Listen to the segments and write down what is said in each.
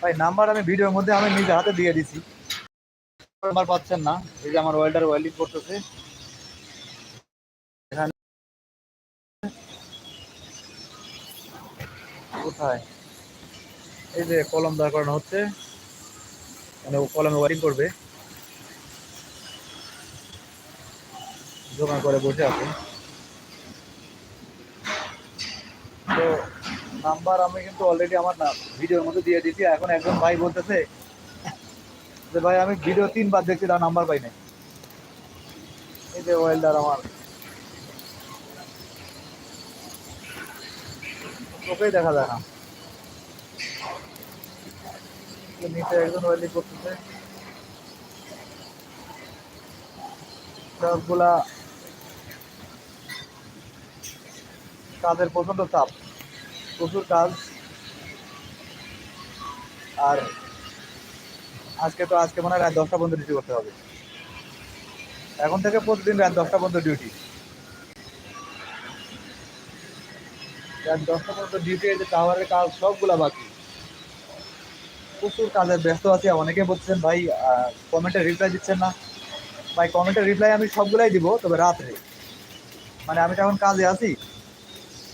ভাই নাম্বার আমি ভিডিওর মধ্যে আমি নিজে হাতে দিয়ে দিছি। নাম্বার পাচ্ছেন না। এই যে আমার ওয়েল্ডার ওয়েল্ডিং করতেছে। কোথায়? এই যে কলম দাঁড় করানো হচ্ছে। মানে ও কলমে ওয়ারিং করবে। দোকান করে বসে আছে। তো নাম্বার আমি কিন্তু অলরেডি আমার না ভিডিওর মধ্যে দিয়ে দিয়েছি, এখন একজন ভাই বলতেছে যে, ভাই, আমি ভিডিও তিনবার দেখছি তার নাম্বার পাই নাই। এই যে ওয়েল্ডার আমার। চোখেই দেখা যায় না। নিচে একজন ওয়েল্ডিং করতেছে। সবগুলা কাজের প্রচণ্ড চাপ। প্রচুর কাজ। আর আজকে তো, আজকে মনে হয় রাত দশটা পর্যন্ত ডিউটি করতে হবে। এখন থেকে প্রতিদিন রাত দশটা পর্যন্ত ডিউটি রাত দশটা পর্যন্ত ডিউটি যে টাওয়ারের কাজ, সবগুলা বাকি। প্রচুর কাজে ব্যস্ত আছি অনেকে বলছেন ভাই কমেন্টে রিপ্লাই দিচ্ছেন না। ভাই কমেন্টের রিপ্লাই আমি সবগুলাই দিব, তবে রাত্রে। মানে আমি তো এখন কাজে আছি।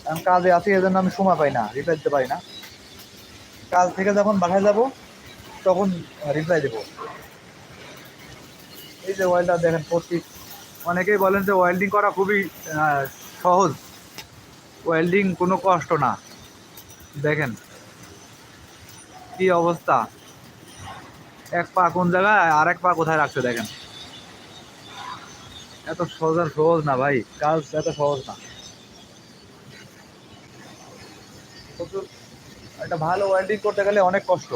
এখন কাজে আছি, এজন্য আমি সময় পাই না রিপ্লাই দিতে পারি না। কাজ থেকে যখন বাসায় যাব, তখন রিপ্লাই দেব। এই যে ওয়েল্ডার দেখেন প্রতি অনেকেই বলেন যে ওয়েল্ডিং করা খুবই সহজ। ওয়েল্ডিং কোনো কষ্ট না। দেখেন, কি অবস্থা। এক পা কোন জায়গায়, আর এক পা কোথায় রাখছে, দেখেন। এত সহজ আর সহজ না ভাই, কাজ এত সহজ না। প্রচুর একটা ভালো ওয়েল্ডিং করতে গেলে অনেক কষ্ট।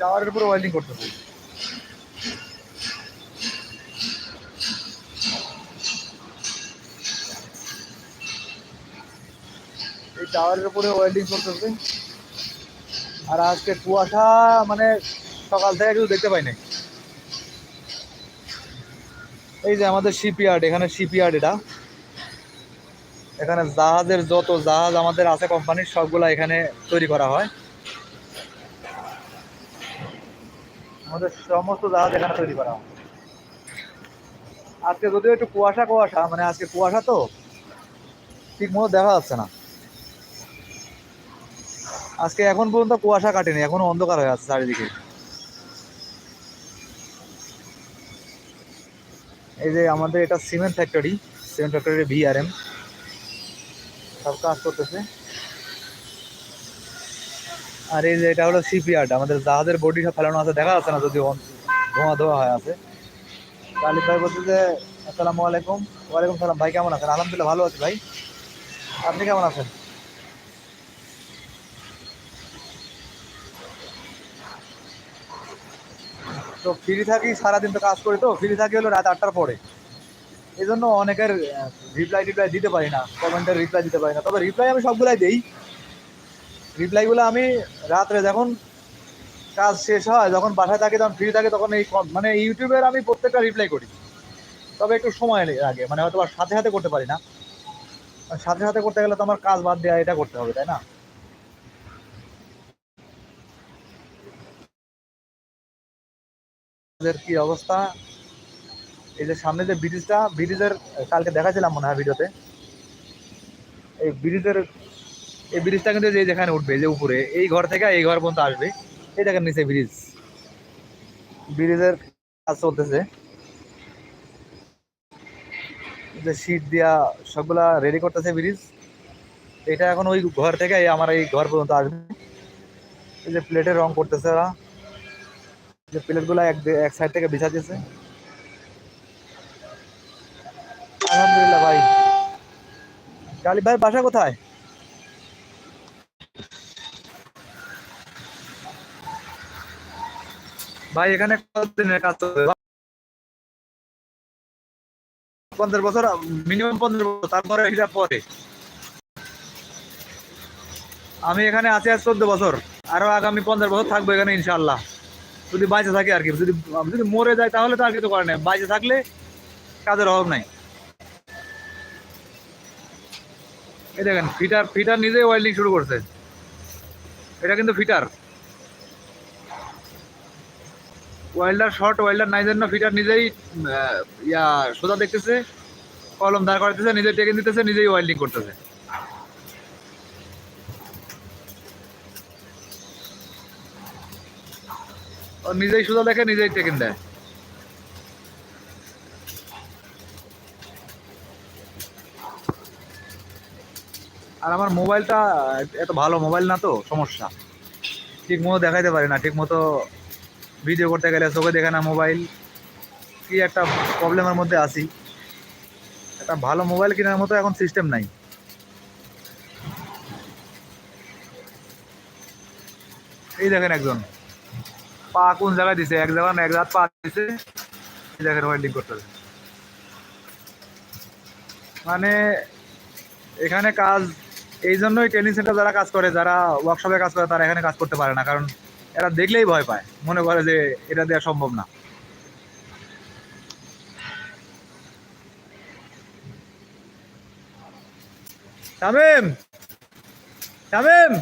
টাওয়ারের উপরে ওয়েল্ডিং করতে হবে। এই টাওয়ারের উপরে ওয়েল্ডিং করতেছে আর আজকে কুয়াশা মানে সকাল থেকে কিছু দেখতে পাই নাই। এই যে আমাদের শিপইয়ার্ড এখানে শিপইয়ার্ড এটা। এখানে জাহাজের যত জাহাজ আমাদের আছে, কোম্পানির সবগুলা এখানে তৈরি করা হয়। আমাদের সমস্ত জাহাজ এখানে তৈরি করা হয়। আজকে যদিও একটু কুয়াশা কুয়াশা মানে আজকে কুয়াশা তো, ঠিক মতো দেখা যাচ্ছে না। আজকে এখন পর্যন্ত কুয়াশা কাটেনি, এখনও অন্ধকার হয়ে আছে চারিদিকে। এই যে আমাদের এটা cement factory cement factory V R M সব কাজ করতেছে। আর এই যে এটা হলো শিপইয়ার্ড আমাদের জাহাজের বডি সব ফেলানো আছে, দেখা যাচ্ছে না যদি ধোঁয়া ধোয়া হয়ে আছে। তালিক ভাই বলছে যে, আসসালামু আলাইকুম, ওয়ালাইকুম সালাম, ভাই কেমন আছেন? আলহামদুলিল্লাহ ভালো আছি ভাই। আপনি কেমন আছেন? তো ফ্রি থাকি, সারাদিন তো কাজ করি তো ফ্রি থাকি হলো রাত আটটার পরে। এই জন্য অনেকের রিপ্লাই টিপ্লাই দিতে পারি না কমেন্টের রিপ্লাই দিতে পারি না। তবে রিপ্লাই আমি সবগুলাই দিই। রিপ্লাইগুলো আমি রাত্রে যখন কাজ শেষ হয়, যখন বাসায় থাকি তখন ফ্রি থাকি, তখন এই মানে ইউটিউবের আমি প্রত্যেকটা রিপ্লাই করি। তবে একটু সময় লাগে মানে হয়তো বা সাথে সাথে করতে পারি না। আর সাথে সাথে করতে গেলে তো আমার কাজ বাদ দেওয়া এটা করতে হবে, তাই না? কি অবস্থা? এই যে সামনে যে ব্রিটিশটা, ব্রিটিশের কালকে দেখাছিলাম মনে হয় ভিডিওতে। এই ব্রিটিশের, এই ব্রিজটা কিন্তু যে যেখানে উঠবে যে উপরে, এই ঘর থেকে এই ঘর পর্যন্ত আসবে। এই দেখেন নিচে ব্রিজ। ব্রিজের কাজ চলতেছে। যে শীট দিয়া সবগুলা রেডি করতেছে ব্রিজ। এটা এখন ওই ঘর থেকে আমার এই ঘর পর্যন্ত আসবে। এই যে প্লেটের রং করতেছে ওরা। যে প্লেটগুলো এক এক সাইড থেকে বিছা দিয়েছে আলহামদুলিল্লাহ ভাই। কালী ভাই, বাসা কোথায়? ভাই, এখানে কতদিনের কাজ পঞ্চাশ বছর মিনিমাম পঞ্চাশ বছর, তারপরে হিসাব পরে। আমি এখানে আছি আজ চোদ্দ বছর, আরও আগামী পঞ্চাশ বছর থাকব এখানে ইনশাল্লাহ যদি বাইচে থাকে আর কি যদি যদি মরে যায় তাহলে তো আর কিছু করে নাই, বাইচে থাকলে কাজের অভাব নাই। এই দেখেন, ফিটার ফিটার নিজেই ওয়েল্ডিং শুরু করছে। এটা কিন্তু ফিটার। ওয়েল্ডার শর্ট ওয়েল্ডার নাই জন্য ফিটার নিজেই ইয়া, সোজা দেখতেছে, কলম দাঁড় করাতেছে নিজে টেকে দিতেছে নিজেই ওয়েল্ডিং করতেছে। নিজেই সোজা দেখে নিজেই টেকেন দেয়। আর আমার মোবাইলটা এত ভালো মোবাইল না তো, সমস্যা। ঠিক মতো দেখাইতে পারি না, ঠিক মতো ভিডিও করতে গেলে চোখে দেখে না মোবাইল। কি একটা প্রবলেমের মধ্যে আছি। একটা ভালো মোবাইল কেনার মতো এখন সিস্টেম নাই। এই দেখেন একজন। পা কোন জায়গায় দিছে? এক জায়গা এক জায়গা পা দিছে। এই দেখেন ওয়েল্ডিং করতেছে। মানে এখানে কাজ এই জন্যই ট্রেনিং সেন্টার যারা কাজ করে, যারা ওয়ার্কশপে কাজ করে, তারা এখানে কাজ করতে পারে না, কারণ এরা দেখলেই ভয় পায়। মনে করে যে এটা দেওয়া সম্ভব না। তামিম শামিম!